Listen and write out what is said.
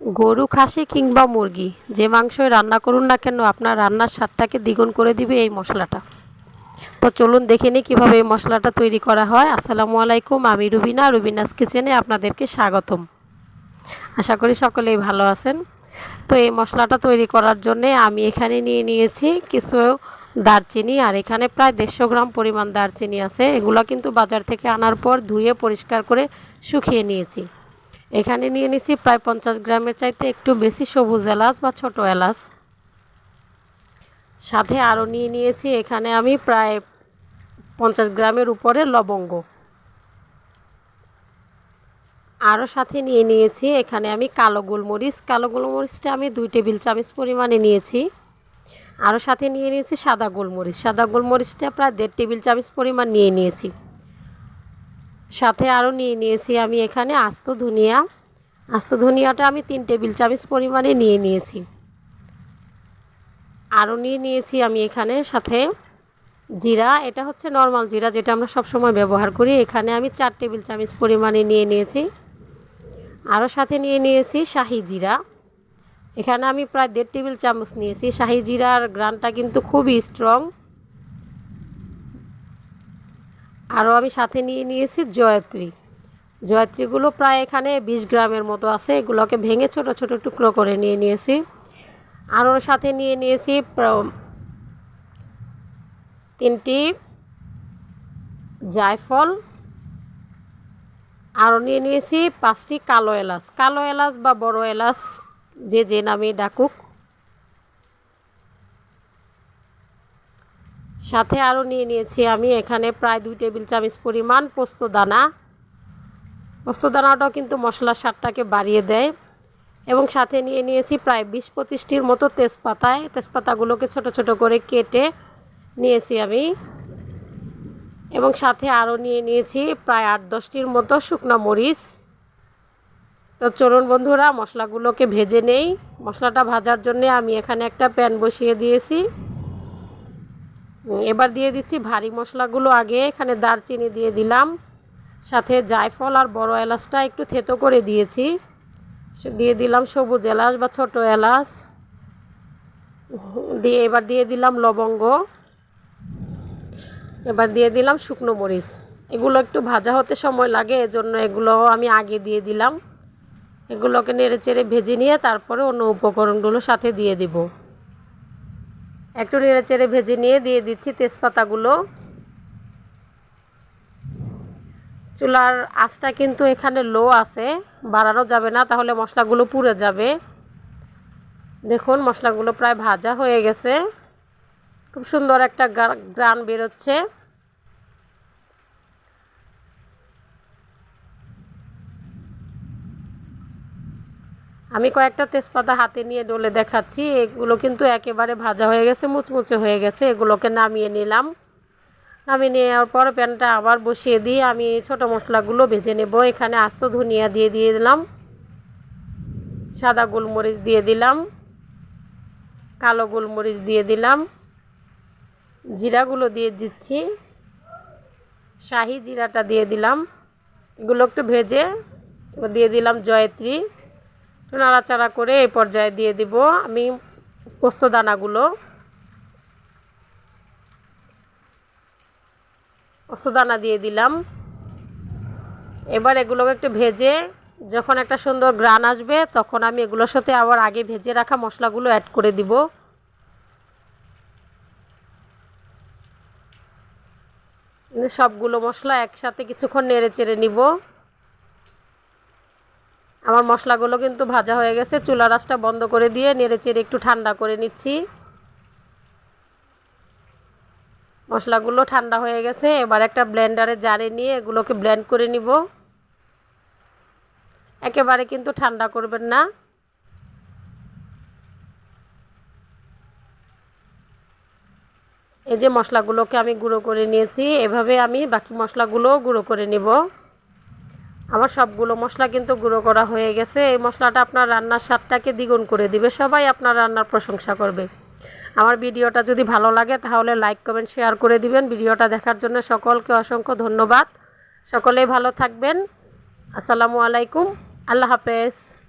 গরু, খাসি কিংবা মুরগি, যে মাংসই রান্না করুন না কেন, আপনার রান্নার স্বাদটাকে দ্বিগুণ করে দিবে এই মশলাটা। তো চলুন দেখে নিই কীভাবে এই মশলাটা তৈরি করা হয়। আসসালামু আলাইকুম, আমি রুবিনা, রুবিনাস কিচেনে আপনাদেরকে স্বাগতম। আশা করি সকলেই ভালো আছেন। তো এই মশলাটা তৈরি করার জন্যে আমি এখানে নিয়ে নিয়েছি কিছু দারচিনি, আর এখানে প্রায় দেড়শো গ্রাম পরিমাণ দারচিনি আছে। এগুলো কিন্তু বাজার থেকে আনার পর ধুয়ে পরিষ্কার করে শুকিয়ে নিয়েছি। এখানে নিয়ে নিছি প্রায় পঞ্চাশ গ্রামের চাইতে একটু বেশি সবুজ এলাচ বা ছোট এলাচ। সাথে আরও নিয়ে নিয়েছি এখানে আমি প্রায় পঞ্চাশ গ্রামের উপরে লবঙ্গ। আরও সাথে নিয়ে নিয়েছি এখানে আমি কালো গোলমরিচ। কালো গোলমরিচটা আমি দুই টেবিল চামচ পরিমাণে নিয়েছি। আরও সাথে নিয়ে নিয়েছি সাদা গোলমরিচ। সাদা গোলমরিচটা প্রায় দেড় টেবিল চামচ পরিমাণ নিয়ে নিয়েছি। সাথে আরও নিয়ে নিয়েছি আমি এখানে আস্ত ধনিয়া। আস্ত ধনিয়াটা আমি তিন টেবিল চামচ পরিমাণে নিয়ে নিয়েছি। আরও নিয়ে নিয়েছি আমি এখানে সাথে জিরা। এটা হচ্ছে নর্মাল জিরা যেটা আমরা সবসময় ব্যবহার করি। এখানে আমি চার টেবিল চামচ পরিমাণে নিয়ে নিয়েছি। আরও সাথে নিয়ে নিয়েছি শাহি জিরা। এখানে আমি প্রায় দেড় টেবিল চামচ নিয়েছি। শাহি জিরার গ্রানটা কিন্তু খুবই স্ট্রং আরও আমি সাথে নিয়ে নিয়েছি জয়ত্রী। জয়ত্রীগুলো প্রায় এখানে বিশ গ্রামের মতো আছে, এগুলোকে ভেঙে ছোট ছোট টুকরো করে নিয়ে নিয়েছি। আর ওর সাথে নিয়ে নিয়েছি তিনটি জায়ফল। আরও নিয়ে নিয়েছি পাঁচটি কালো এলাচ। কালো এলাচ বা বড় এলাচ, যে যে নামে ডাকুক। সাথে আরও নিয়ে নিয়েছি আমি এখানে প্রায় দুই টেবিল চামচ পরিমাণ পোস্ত দানা। পোস্ত দানাটাও কিন্তু মশলার স্বাদটাকে বাড়িয়ে দেয়। এবং সাথে নিয়ে নিয়েছি প্রায় বিশ পঁচিশটির মতো তেজপাতায়। তেজপাতাগুলোকে ছোট ছোট করে কেটে নিয়েছি আমি। এবং সাথে আরও নিয়ে নিয়েছি প্রায় আট দশটির মতো শুকনো মরিচ। তো চলুন বন্ধুরা, মশলাগুলোকে ভেজে নেই। মশলাটা ভাজার জন্যে আমি এখানে একটা প্যান বসিয়ে দিয়েছি। এবার দিয়ে দিচ্ছি ভারী মশলাগুলো আগে, এখানে দারচিনি দিয়ে দিলাম, সাথে জায়ফল আর বড় এলাচটা একটু থেতো করে দিয়েছি। দিয়ে দিলাম সবুজ এলাচ বা ছোট এলাচ। দিয়ে এবার দিয়ে দিলাম লবঙ্গ। এবার দিয়ে দিলাম শুকনো মরিচ। এগুলো একটু ভাজা হতে সময় লাগে, এজন্য এগুলো আমি আগে দিয়ে দিলাম। এগুলোকে নেড়ে চেড়ে ভেজে নিয়ে তারপরে অন্য উপকরণগুলো সাথে দিয়ে দিব। একটু নেড়ে চেড়ে ভেজে নিয়ে দিয়ে দিচ্ছি তেজপাতাগুলো। চুলার আঁচটা কিন্তু এখানে লো আছে, বাড়ানো যাবে না, তাহলে মশলাগুলো পুড়ে যাবে। দেখুন, মশলাগুলো প্রায় ভাজা হয়ে গেছে। খুব সুন্দর একটা গ্রান বেরোচ্ছে। আমি কয়েকটা তেজপাতা হাতে নিয়ে ডলে দেখাচ্ছি। এগুলো কিন্তু একেবারে ভাজা হয়ে গেছে, মুচমুচে হয়ে গেছে। এগুলোকে নামিয়ে নিলাম। নামিয়ে নেওয়ার পর প্যানটা আবার বসিয়ে দিয়ে আমি ছোটো মশলাগুলো ভেজে নেব। এখানে আস্ত ধনিয়া দিয়ে দিয়ে দিলাম। সাদা গোলমরিচ দিয়ে দিলাম। কালো গোলমরিচ দিয়ে দিলাম। জিরাগুলো দিয়ে দিচ্ছি। শাহি জিরাটা দিয়ে দিলাম। এগুলো একটু ভেজে দিয়ে দিলাম জয়ত্রী। নাড়াচাড়া করে এই পর্যায়ে দিয়ে দিব আমি পোস্ত দানাগুলো। পোস্ত দানা দিয়ে দিলাম। এবার এগুলোকে একটু ভেজে যখন একটা সুন্দর গ্রান আসবে তখন আমি এগুলোর সাথে আবার আগে ভেজে রাখা মশলাগুলো অ্যাড করে দিব। সবগুলো মশলা একসাথে কিছুক্ষণ নেড়ে চেড়ে নিব। আমার মশলাগুলো কিন্তু ভাজা হয়ে গেছে। চুলা রাসটা বন্ধ করে দিয়ে নেড়ে চেড়ে একটু ঠান্ডা করে নিচ্ছি। মশলাগুলো ঠান্ডা হয়ে গেছে। এবার একটা ব্লেন্ডারে জারে নিয়ে এগুলোকে ব্লেন্ড করে নিব। একেবারে কিন্তু ঠান্ডা করবেন না। এই যে মশলাগুলোকে আমি গুঁড়ো করে নিয়েছি, এভাবে আমি বাকি মশলাগুলোও গুঁড়ো করে নিব। আমার সবগুলো মশলা কিন্তু গুঁড়ো করা হয়ে গেছে। এই মশলাটা আপনার রান্নার স্বাদটাকে দ্বিগুণ করে দিবে। সবাই আপনার রান্নার প্রশংসা করবে। আমার ভিডিওটা যদি ভালো লাগে তাহলে লাইক, কমেন্ট, শেয়ার করে দিবেন। ভিডিওটা দেখার জন্য সকলকে অসংখ্য ধন্যবাদ। সকলেই ভালো থাকবেন। আসসালামু আলাইকুম। আল্লাহ হাফেজ।